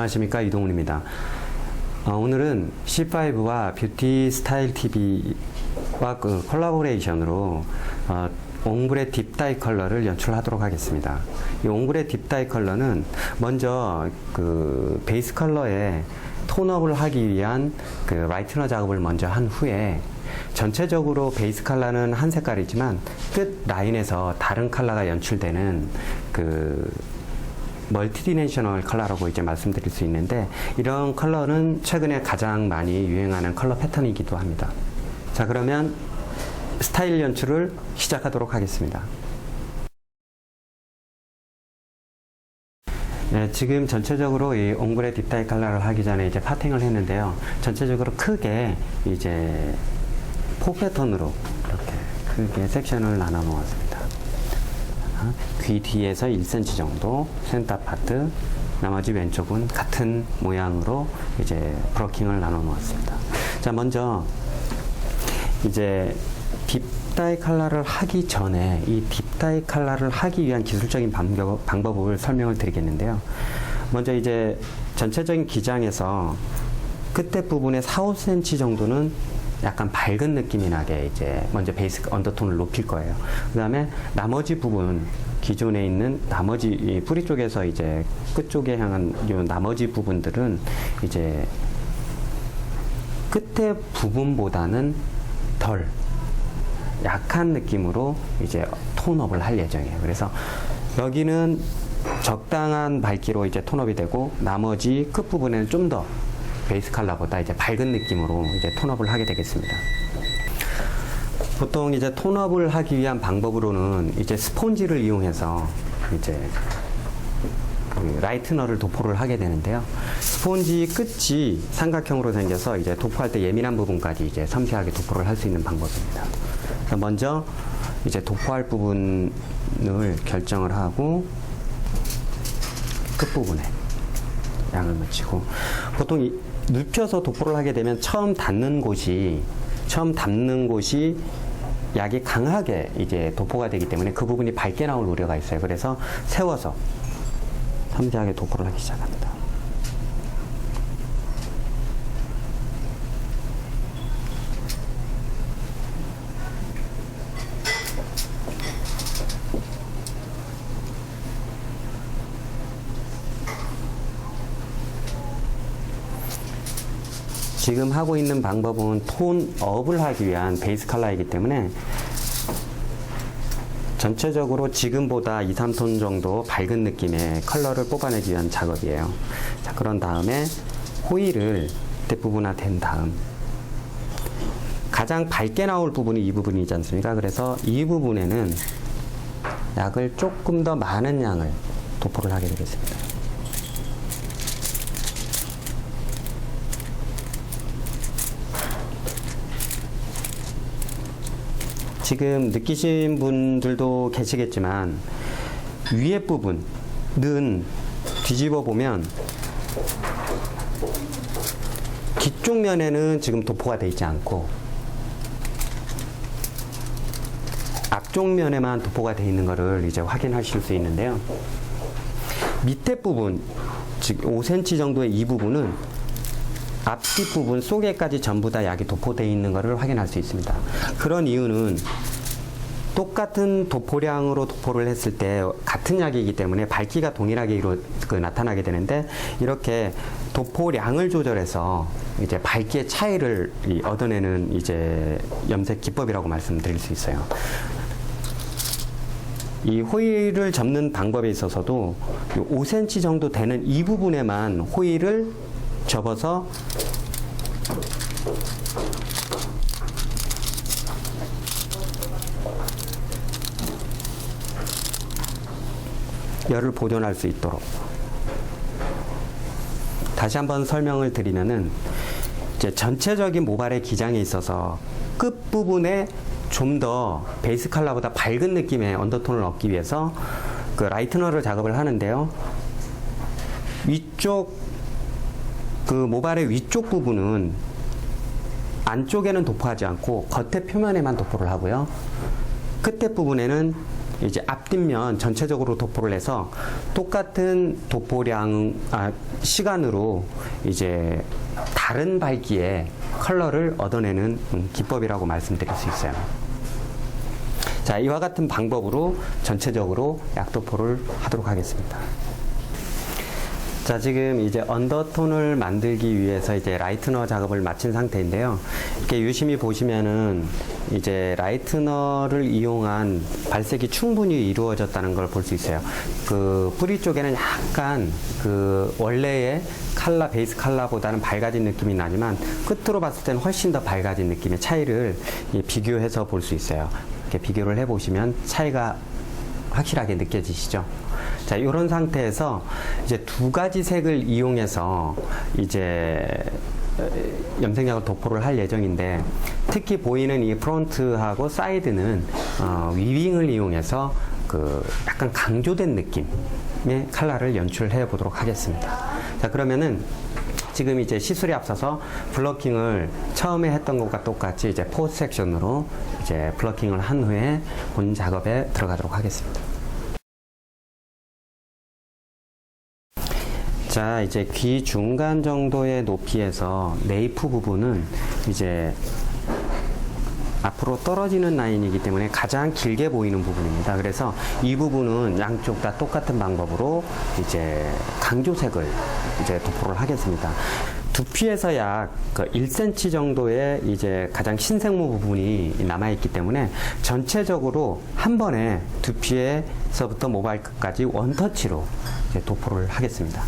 안녕하십니까 이동훈입니다. 어, 오늘은 C5와 뷰티 스타일 TV와 그 콜라보레이션으로 어, 옹브레 딥다이 컬러를 연출하도록 하겠습니다. 이 옹브레 딥다이 컬러는 먼저 그 베이스 컬러에 톤업을 하기 위한 그 라이트너 작업을 먼저 한 후에 전체적으로 베이스 컬러는 한 색깔이지만 끝 라인에서 다른 컬러가 연출되는 그 멀티디멘셔널 컬러라고 이제 말씀드릴 수 있는데 이런 컬러는 최근에 가장 많이 유행하는 컬러 패턴이기도 합니다. 자 그러면 스타일 연출을 시작하도록 하겠습니다. 네, 지금 전체적으로 이 옹브레 딥다이 컬러를 하기 전에 이제 파팅을 했는데요. 전체적으로 크게 이제 포 패턴으로 이렇게 크게 섹션을 나눠 놓았습니다. 귀 뒤에서 1cm 정도 센터 파트 나머지 왼쪽은 같은 모양으로 이제 브로킹을 나눠 놓았습니다. 자 먼저 이제 딥다이 컬러를 하기 전에 이 딥다이 컬러를 하기 위한 기술적인 방법, 방법을 설명을 드리겠는데요. 먼저 이제 전체적인 기장에서 끝에 부분에 4, 5cm 정도는 약간 밝은 느낌이 나게 이제 먼저 베이스 언더톤을 높일 거예요. 그 다음에 나머지 부분, 기존에 있는 나머지 이 뿌리 쪽에서 이제 끝 쪽에 향한 요 나머지 부분들은 이제 끝에 부분보다는 덜 약한 느낌으로 이제 톤업을 할 예정이에요. 그래서 여기는 적당한 밝기로 이제 톤업이 되고 나머지 끝 부분에는 좀더 베이스 컬러보다 이제 밝은 느낌으로 이제 톤업을 하게 되겠습니다. 보통 이제 톤업을 하기 위한 방법으로는 이제 스폰지를 이용해서 이제 그 라이트너를 도포를 하게 되는데요. 스폰지 끝이 삼각형으로 생겨서 이제 도포할 때 예민한 부분까지 이제 섬세하게 도포를 할 수 있는 방법입니다. 그래서 먼저 이제 도포할 부분을 결정을 하고 끝부분에 양을 묻히고 보통 이, 눕혀서 도포를 하게 되면 처음 닿는 곳이 처음 닿는 곳이 약이 강하게 이제 도포가 되기 때문에 그 부분이 밝게 나올 우려가 있어요. 그래서 세워서 섬세하게 도포를 하기 시작합니다. 지금 하고 있는 방법은 톤업을 하기 위한 베이스 컬러이기 때문에 전체적으로 지금보다 2, 3톤 정도 밝은 느낌의 컬러를 뽑아내기 위한 작업이에요. 자, 그런 다음에 호일을 대부분화된 다음 가장 밝게 나올 부분이 이 부분이지 않습니까? 그래서 이 부분에는 약을 조금 더 많은 양을 도포를 하게 되겠습니다. 지금 느끼신 분들도 계시겠지만 위에 부분은 뒤집어 보면 뒤쪽 면에는 지금 도포가 되어 있지 않고 앞쪽 면에만 도포가 되어 있는 것을 이제 확인하실 수 있는데요. 밑에 부분, 즉 5cm 정도의 이 부분은 앞뒤 부분 속에까지 전부 다 약이 도포되어 있는 것을 확인할 수 있습니다. 그런 이유는 똑같은 도포량으로 도포를 했을 때 같은 약이기 때문에 밝기가 동일하게 이루, 그 나타나게 되는데 이렇게 도포량을 조절해서 이제 밝기의 차이를 이 얻어내는 이제 염색 기법이라고 말씀드릴 수 있어요. 이 호일을 접는 방법에 있어서도 5cm 정도 되는 이 부분에만 호일을 접어서 열을 보존할 수 있도록 다시 한번 설명을 드리면은 이제 전체적인 모발의 기장에 있어서 끝 부분에 좀 더 베이스 컬러보다 밝은 느낌의 언더톤을 얻기 위해서 그 라이트너를 작업을 하는데요. 위쪽 그 모발의 위쪽 부분은 안쪽에는 도포하지 않고 겉에 표면에만 도포를 하고요. 끝에 부분에는 이제 앞뒷면 전체적으로 도포를 해서 똑같은 도포량 아, 시간으로 이제 다른 밝기의 컬러를 얻어내는 음, 기법이라고 말씀드릴 수 있어요. 자, 이와 같은 방법으로 전체적으로 약도포를 하도록 하겠습니다. 자, 지금 이제 언더톤을 만들기 위해서 이제 라이트너 작업을 마친 상태인데요. 이렇게 유심히 보시면은 이제 라이트너를 이용한 발색이 충분히 이루어졌다는 걸 볼 수 있어요. 그 뿌리 쪽에는 약간 그 원래의 칼라, 베이스 칼라보다는 밝아진 느낌이 나지만 끝으로 봤을 때는 훨씬 더 밝아진 느낌의 차이를 이 비교해서 볼 수 있어요. 이렇게 비교를 해 보시면 차이가 확실하게 느껴지시죠? 자, 이런 상태에서 이제 두 가지 색을 이용해서 이제 어, 염색약을 도포를 할 예정인데 특히 보이는 이 프론트하고 사이드는 어, 위빙을 이용해서 그 약간 강조된 느낌의 컬러를 연출해 보도록 하겠습니다. 자, 그러면은 지금 이제 시술에 앞서서 블러킹을 처음에 했던 것과 똑같이 이제 포스 섹션으로 이제 블러킹을 한 후에 본 작업에 들어가도록 하겠습니다. 자, 이제 귀 중간 정도의 높이에서 네이프 부분은 이제 앞으로 떨어지는 라인이기 때문에 가장 길게 보이는 부분입니다. 그래서 이 부분은 양쪽 다 똑같은 방법으로 이제 강조색을 이제 도포를 하겠습니다. 두피에서 약그 1cm 정도의 이제 가장 신생무 부분이 남아있기 때문에 전체적으로 한 번에 두피에서부터 모발끝까지 원터치로 이제 도포를 하겠습니다.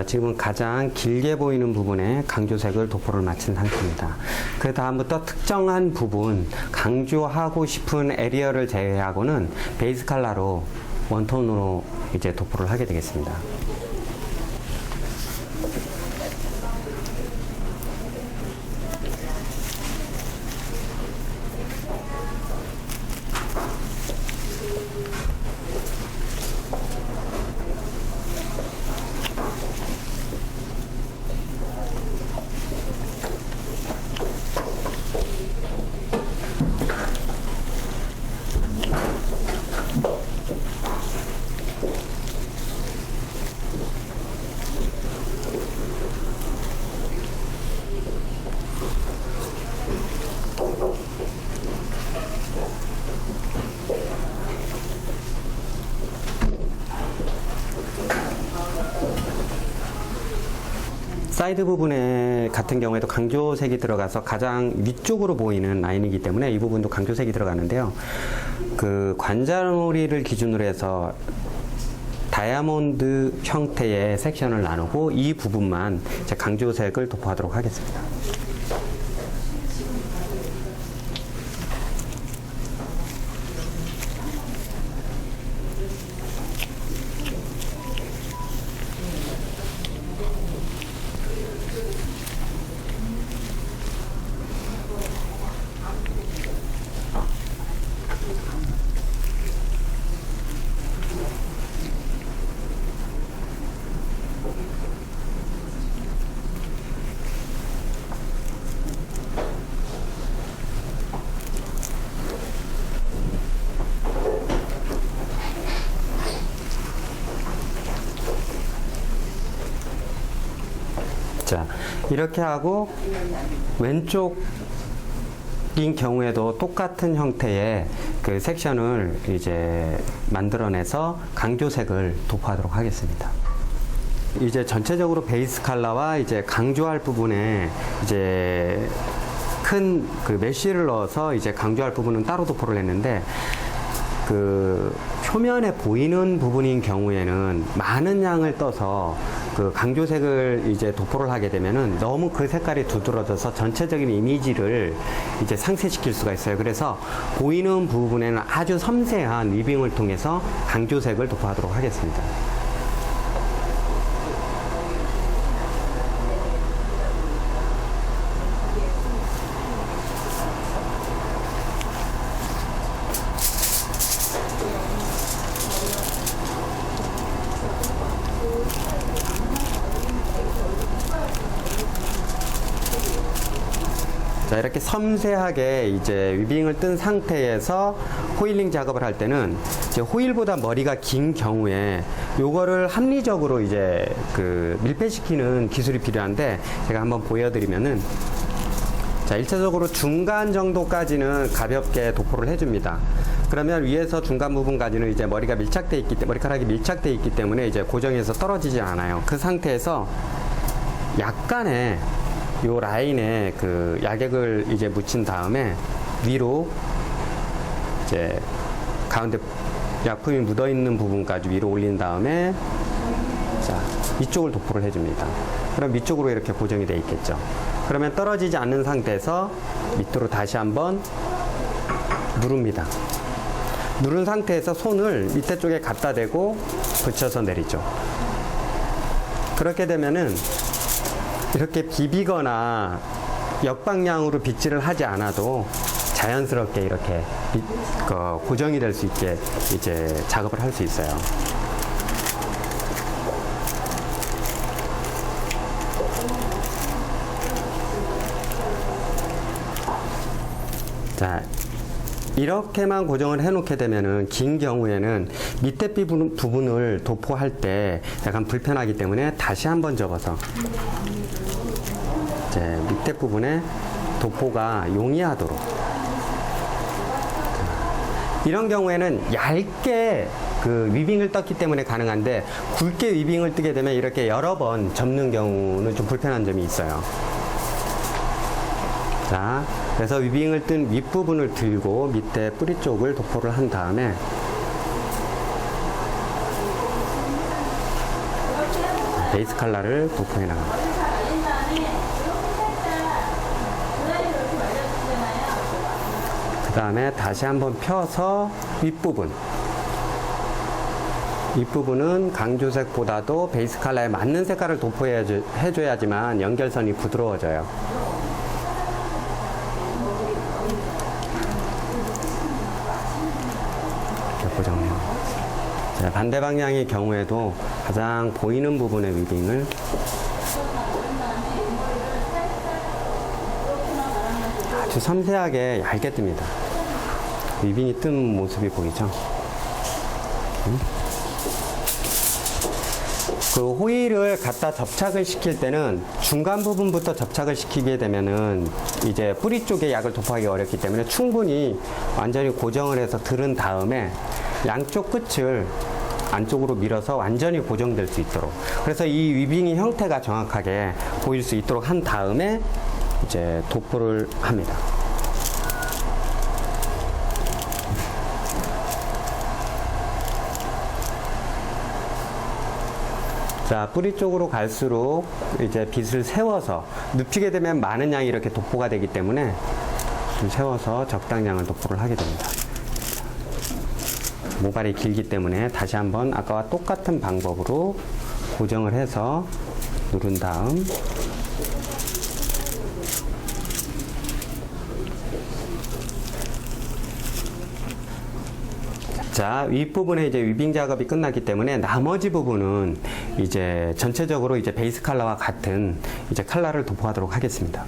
자, 지금은 가장 길게 보이는 부분에 강조색을 도포를 마친 상태입니다. 그 다음부터 특정한 부분, 강조하고 싶은 에리어를 제외하고는 베이스 컬러로 원톤으로 이제 도포를 하게 되겠습니다. 사이드 부분에 같은 경우에도 강조색이 들어가서 가장 위쪽으로 보이는 라인이기 때문에 이 부분도 강조색이 들어가는데요. 그 관자놀이를 기준으로 해서 다이아몬드 형태의 섹션을 나누고 이 부분만 강조색을 도포하도록 하겠습니다. 자, 이렇게 하고 왼쪽 인 경우에도 똑같은 형태의 그 섹션을 이제 만들어내서 강조색을 도포하도록 하겠습니다. 이제 전체적으로 베이스 컬러와 이제 강조할 부분에 이제 큰 그 메쉬를 넣어서 이제 강조할 부분은 따로 도포를 했는데 그 표면에 보이는 부분인 경우에는 많은 양을 떠서 그 강조색을 이제 도포를 하게 되면은 너무 그 색깔이 두드러져서 전체적인 이미지를 이제 상쇄시킬 수가 있어요. 그래서 보이는 부분에는 아주 섬세한 위빙을 통해서 강조색을 도포하도록 하겠습니다. 섬세하게 이제 위빙을 뜬 상태에서 호일링 작업을 할 때는 이제 호일보다 머리가 긴 경우에 요거를 합리적으로 이제 그 밀폐시키는 기술이 필요한데 제가 한번 보여드리면은 자, 일차적으로 중간 정도까지는 가볍게 도포를 해줍니다. 그러면 위에서 중간 부분까지는 이제 머리가 밀착돼 있기 때문에 머리카락이 밀착돼 있기 때문에 이제 고정해서 떨어지지 않아요. 그 상태에서 약간의 요 라인에 그 야객을 이제 묻힌 다음에 위로 이제 가운데 약품이 묻어 있는 부분까지 위로 올린 다음에 자 이쪽을 도포를 해줍니다. 그럼 위쪽으로 이렇게 고정이 돼 있겠죠. 그러면 떨어지지 않는 상태에서 밑으로 다시 한번 누릅니다. 누른 상태에서 손을 밑에 쪽에 갖다 대고 붙여서 내리죠. 그렇게 되면은 이렇게 비비거나 역방향으로 빗질을 하지 않아도 자연스럽게 이렇게 비- 그 고정이 될 수 있게 이제 작업을 할 수 있어요. 자, 이렇게만 고정을 해놓게 되면은 긴 경우에는 밑에 부분- 부분을 도포할 때 약간 불편하기 때문에 다시 한번 접어서 이제 밑에 부분에 도포가 용이하도록 이런 경우에는 얇게 그 위빙을 떴기 때문에 가능한데 굵게 위빙을 뜨게 되면 이렇게 여러 번 접는 경우는 좀 불편한 점이 있어요. 자, 그래서 위빙을 뜬 윗부분을 들고 밑에 뿌리 쪽을 도포를 한 다음에 베이스 컬러를 도포해 나갑니다. 그 다음에 다시 한번 펴서 윗부분. 윗부분은 강조색보다도 베이스 컬러에 맞는 색깔을 도포해줘야지만 연결선이 부드러워져요. 이렇게 고정해요. 자, 반대 방향의 경우에도 가장 보이는 부분의 위빙을 아주 섬세하게 얇게 뜹니다. 위빙이 뜬 모습이 보이죠? 음? 그 호일을 갖다 접착을 시킬 때는 중간 부분부터 접착을 시키게 되면은 이제 뿌리 쪽에 약을 도포하기 어렵기 때문에 충분히 완전히 고정을 해서 들은 다음에 양쪽 끝을 안쪽으로 밀어서 완전히 고정될 수 있도록 그래서 이 위빙의 형태가 정확하게 보일 수 있도록 한 다음에 이제 도포를 합니다. 자, 뿌리 쪽으로 갈수록 이제 빗을 세워서 눕히게 되면 많은 양이 이렇게 도포가 되기 때문에 좀 세워서 적당량을 도포를 하게 됩니다. 모발이 길기 때문에 다시 한번 아까와 똑같은 방법으로 고정을 해서 누른 다음 자, 윗부분에 이제 위빙 작업이 끝났기 때문에 나머지 부분은 이제 전체적으로 이제 베이스 컬러와 같은 이제 컬러를 도포하도록 하겠습니다.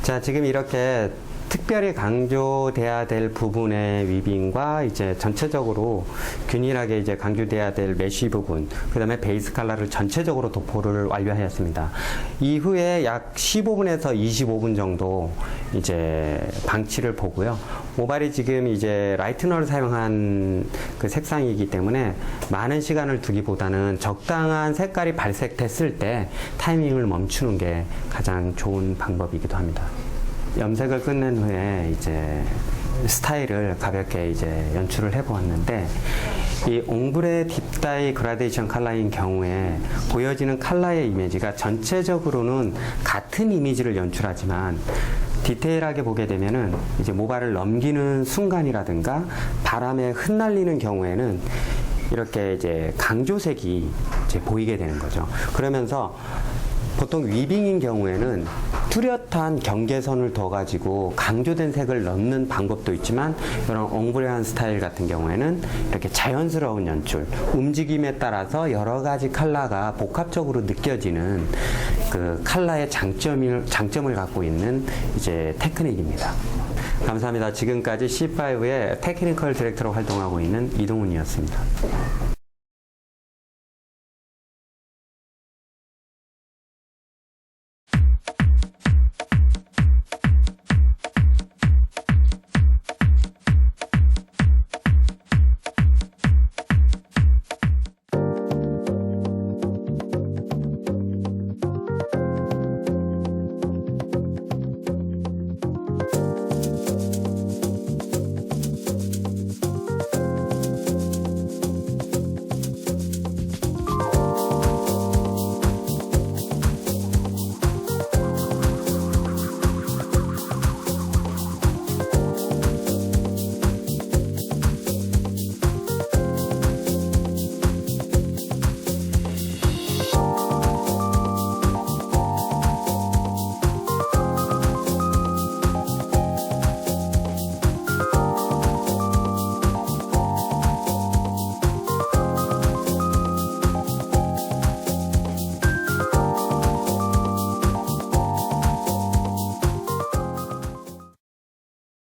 자, 지금 이렇게 특별히 강조돼야 될 부분의 위빙과 이제 전체적으로 균일하게 이제 강조돼야 될 메쉬 부분, 그 다음에 베이스 컬러를 전체적으로 도포를 완료하였습니다. 이후에 약 15분에서 25분 정도 이제 방치를 보고요. 모발이 지금 이제 라이트너를 사용한 그 색상이기 때문에 많은 시간을 두기보다는 적당한 색깔이 발색됐을 때 타이밍을 멈추는 게 가장 좋은 방법이기도 합니다. 염색을 끝낸 후에 이제 스타일을 가볍게 이제 연출을 해보았는데 이 옹브레 딥다이 그라데이션 컬러인 경우에 보여지는 컬러의 이미지가 전체적으로는 같은 이미지를 연출하지만 디테일하게 보게 되면은 이제 모발을 넘기는 순간이라든가 바람에 흩날리는 경우에는 이렇게 이제 강조색이 이제 보이게 되는 거죠. 그러면서 보통 위빙인 경우에는 뚜렷한 경계선을 둬 가지고 강조된 색을 넣는 방법도 있지만 이런 엉브레한 스타일 같은 경우에는 이렇게 자연스러운 연출, 움직임에 따라서 여러 가지 컬러가 복합적으로 느껴지는 그 컬러의 장점을 장점을 갖고 있는 이제 테크닉입니다. 감사합니다. 지금까지 C5의 테크니컬 디렉터로 활동하고 있는 이동훈이었습니다.